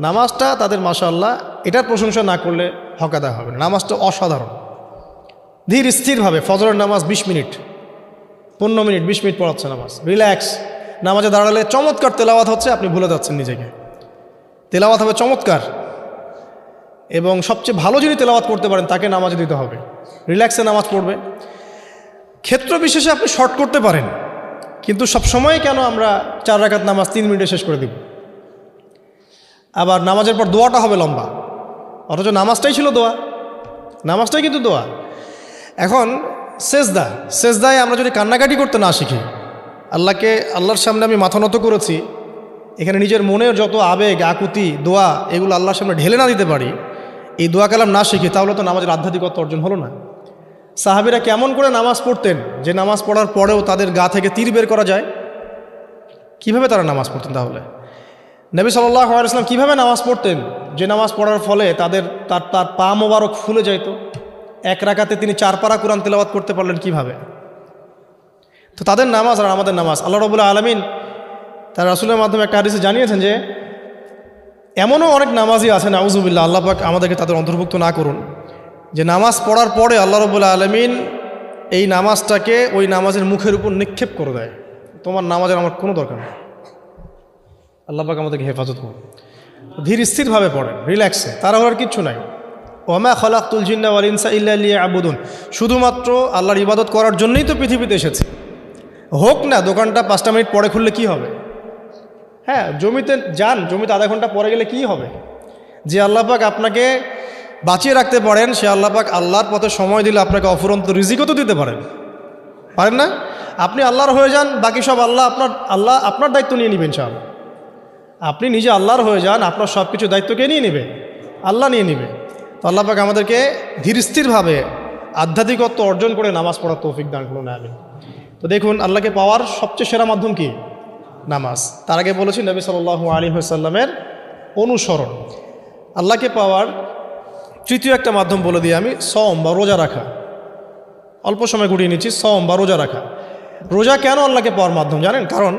নামাজটা তাদের মাশাল্লাহ এটার প্রশংসা না করলে হকাদা হবে নামাজটা অসাধারণ। ধীর স্থিরভাবে ফজরের নামাজ বিশ মিনিট, পনেরো মিনিট, বিশ মিনিট পড়াচ্ছে নামাজ। রিল্যাক্স নামাজে দাঁড়ালে চমৎকার তেলাওয়াত হচ্ছে, আপনি ভুলে যাচ্ছেন নিজেকে। তেলাওয়াত হবে চমৎকার। এবং সবচেয়ে ভালো যিনি তেলাওয়াত করতে পারেন, তাকে নামাজে দিতে হবে। রিল্যাক্সে নামাজ পড়বে। ক্ষেত্র বিশেষে আপনি শর্ট করতে পারেন। কিন্তু সব সময় কেন আমরা চার রাকাত নামাজ তিন মিনিটে শেষ করে দিব? আবার নামাজের পর দোয়াটা হবে লম্বা। অথচ নামাজটাই ছিল দোয়া। নামাজটাই কিন্তু দোয়া। এখন সেজদা। সেজদায় আমরা যদি কান্নাকাটি করতে না শিখি, আল্লাহকে, আল্লাহর সামনে আমি মাথা নত করেছি, এখানে নিজের মনের যত আবেগ, আকুতি, দোয়া, এগুলো আল্লাহর সামনে ঢেলে না দিতে পারি, এই দোয়া কালাম না শিখি, তাহলে তো নামাজের আধ্যাত্মিকত্ব অর্জন হলো না। সাহাবিরা কেমন করে নামাজ পড়তেন, যে নামাজ পড়ার পরেও তাদের গা থেকে তীর বের করা যায়? কীভাবে তারা নামাজ পড়তেন তাহলে? নবী সাল্লাহ আলাইসলাম কীভাবে নামাজ পড়তেন? যে নামাজ পড়ার ফলে তাদের, তার তার পা মোবারক ফুলে যাইত। এক রাকাতে তিনি চার পারা কোরআন তেলাওয়াত করতে পারলেন কীভাবে? তো তাদের নামাজ আর আমাদের নামাজ। আল্লাহ রবুল্লা আলমিন তার রাসুলের মাধ্যমে একটা হাদিসে জানিয়েছেন যে, এমনও অনেক নামাজি আছেন আউজুবিল্লা আল্লাহ আমাদেরকে তাদের অন্তর্ভুক্ত না করুন। যে নামাজ পড়ার পরে আল্লাহ রবুল্লা আলমিন এই নামাজটাকে ওই নামাজের মুখের উপর নিক্ষেপ করে দেয়। তোমার নামাজের আমার কোনো দরকার নেই। আল্লাহ পাক আমাদেরকে হেফাজত করুন। ধীর স্থিরভাবে পড়েন রিল্যাক্সে তারা হওয়ার কিচ্ছু নাই। ওমা খলাকুল জিন্না ওয়াল ইনসা ইল্লা আবুদুন শুধুমাত্র আল্লাহর ইবাদত করার জন্যই তো পৃথিবীতে এসেছে। হোক না, দোকানটা পাঁচটা মিনিট পরে খুললে কি হবে? হ্যাঁ জমিতে যান, জমিতে আধা ঘণ্টা পরে গেলে কি হবে? যে আল্লাহ পাক আপনাকে বাঁচিয়ে রাখতে পারেন, সে আল্লাহ পাক আল্লাহর পথে সময় দিলে আপনাকে অফুরন্ত রিজিকও তো দিতে পারেন। পারেন না? আপনি আল্লাহর হয়ে যান, বাকি সব আল্লাহ আপনার আল্লাহ আপনার দায়িত্ব নিয়ে নেবেন সব আপনি নিজে আল্লাহর হয়ে যান, আপনার সব কিছু দায়িত্ব কে নিয়ে নেবে? আল্লাহ নিয়ে নেবে। তো আল্লাহ পাক আমাদেরকে ধীর স্থিরভাবে আধ্যাত্মিকত্ব অর্জন করে নামাজ পড়ার তৌফিক দান করুন আমি তো দেখুন, আল্লাহকে পাওয়ার সবচেয়ে সেরা মাধ্যম কি? নামাজ। তার আগে বলেছি নবী সাল আলী সাল্লামের অনুসরণ। আল্লাহকে পাওয়ার তৃতীয় একটা মাধ্যম বলে দিই আমি সম বা রোজা রাখা। অল্প সময় গুটিয়ে নিচ্ছি সম বা রোজা রাখা। রোজা কেন আল্লাহকে পাওয়ার মাধ্যম জানেন? কারণ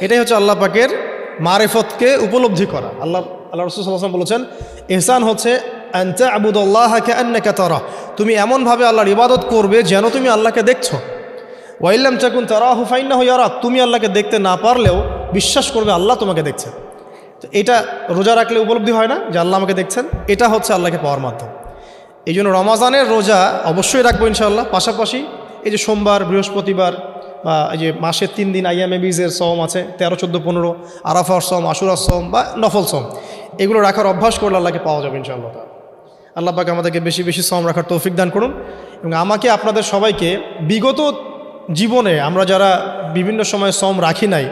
এটাই হচ্ছে আল্লাহ পাকের মারেফতকে উপলব্ধি করা। আল্লাহ আল্লাহ রসুল বলেছেন এহসান হচ্ছে তুমি এমনভাবে আল্লাহর ইবাদত করবে যেন তুমি আল্লাহকে দেখছ। ওয়াইল্লাম চাকুন তারা হুফাইন্না হইয়ারা তুমি আল্লাহকে দেখতে না পারলেও বিশ্বাস করবে আল্লাহ তোমাকে দেখছেন। তো এটা রোজা রাখলে উপলব্ধি হয় না যে আল্লাহ আমাকে দেখছেন? এটা হচ্ছে আল্লাহকে পাওয়ার মাধ্যম। এই জন্য রমাজানের রোজা অবশ্যই রাখব ইনশাআল্লাহ। পাশাপাশি এই যে সোমবার, বৃহস্পতিবার যে মাসের তিন দিন আইয়ামে বীজের সম আছে, তেরো, চোদ্দ, পনেরো, আরাফার সম আশুরার সম বা নফল সম এগুলো রাখার অভ্যাস করলে আল্লাহকে পাওয়া যাবে ইনশাআল্লাহ আল্লাহ পাকে আমাদেরকে বেশি বেশি সম রাখার তৌফিক দান করুন এবং আমাকে আপনাদের সবাইকে বিগত জীবনে আমরা যারা বিভিন্ন সময় সম রাখি নাই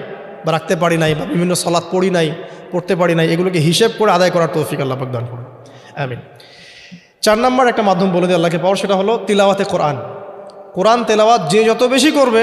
বা রাখতে পারি নাই বা বিভিন্ন সলাৎ পড়ি নাই, পড়তে পারি নাই, এগুলোকে হিসেব করে আদায় করার তৌফিক আল্লাহ পাক দান করুন। আমিন। চার নম্বর একটা মাধ্যম বলে দিয়ে আল্লাহকে পাওয়ার সেটা হলো তিলাওয়াতে কোরআন। কোরআন তেলাওয়াত যে যত বেশি করবে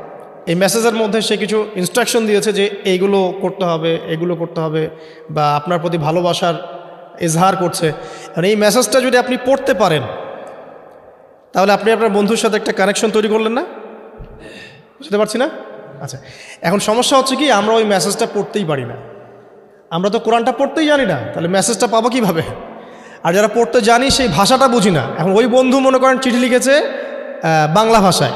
এই মেসেজের মধ্যে সে কিছু ইনস্ট্রাকশন দিয়েছে যে এইগুলো করতে হবে, এগুলো করতে হবে বা আপনার প্রতি ভালোবাসার এজহার করছে। আর এই মেসেজটা যদি আপনি পড়তে পারেন, তাহলে আপনি আপনার বন্ধুর সাথে একটা কানেকশন তৈরি করলেন না? বুঝতে পারছি না? আচ্ছা এখন সমস্যা হচ্ছে কি, আমরা ওই মেসেজটা পড়তেই পারি না। আমরা তো কোরআনটা পড়তেই জানি না, তাহলে মেসেজটা পাবো কীভাবে? আর যারা পড়তে জানি, সেই ভাষাটা বুঝি না। এখন ওই বন্ধু মনে করেন চিঠি লিখেছে বাংলা ভাষায়।